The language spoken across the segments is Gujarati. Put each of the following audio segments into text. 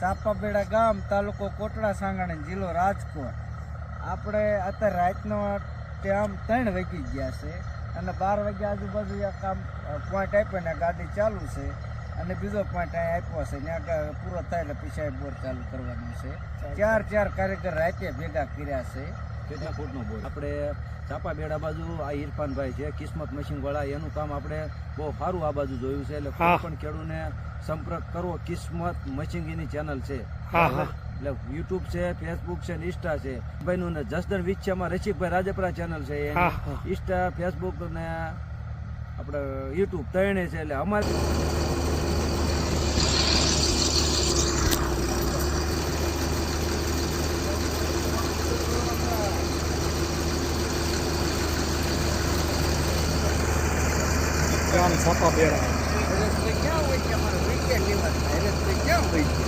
ચાપાબેડા ગામ તાલુકો કોટડા સાંગાણી જિલ્લો રાજકોટ. આપણે અત્યારે રાતનો ટાઈમ ત્રણ વાગી ગયા છે અને બાર વાગ્યા આજુબાજુ આ કામ પોઈન્ટ આપ્યો ને ગાડી ચાલુ છે અને બીજો પોઈન્ટ અહીં આપ્યો છે ત્યાં આગળ પૂરો થાય એટલે પીછાય બોર ચાલુ કરવાનું છે. ચાર ચાર કાર્યકર રાતે ભેગા કર્યા છે. કેટલા ફૂટનો બોર આપણે ચાપા બેડા બાજુ આ ઇરફાનભાઈ છે કિસ્મત મશીન વાળા. એનું કામ આપણે બહુ સારું આ બાજુ જોયું છે. એટલે કોઈ પણ ખેડૂને સંપર્ક કરવો કિસ્મત મશીનગીની ચેનલ છે. એટલે યુટ્યુબ છે ફેસબુક છે ને ઇન્સ્ટા છે. ભાઈનું ને જસદન વિચ્છામાં રસિકભાઈ રાજપરા ચેનલ છે ઇન્સ્ટા ફેસબુક ને આપણે યુટ્યુબ ત્રણે છે. એટલે અમારે ગામ છાપા એટલે ક્યાં હોય છે અમારે વિકેટ લેવા ક્યાં હોય છે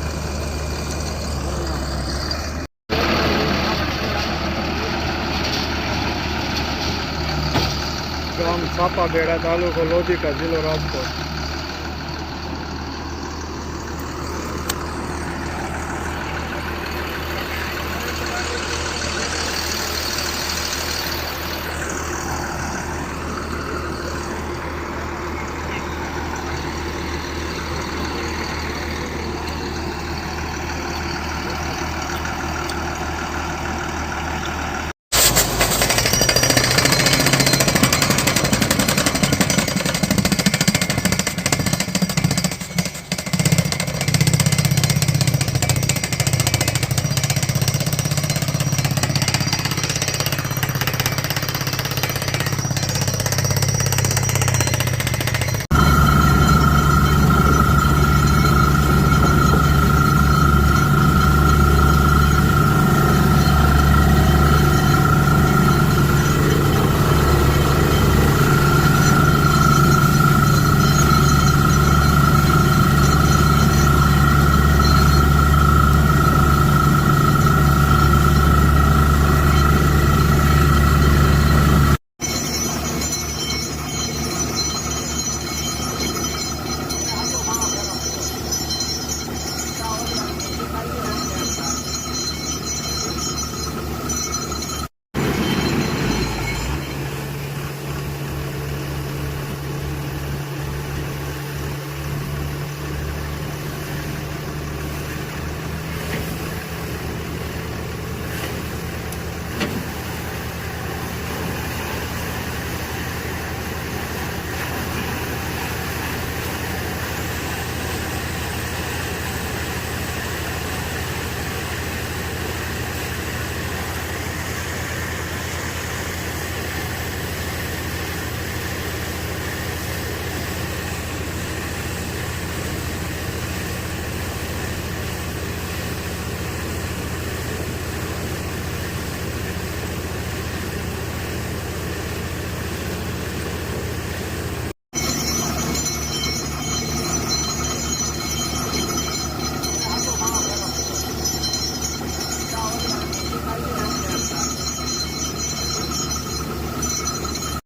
ગામ છાપા બેડા તાલુકો લોધિકા જિલ્લો રાજકોટ.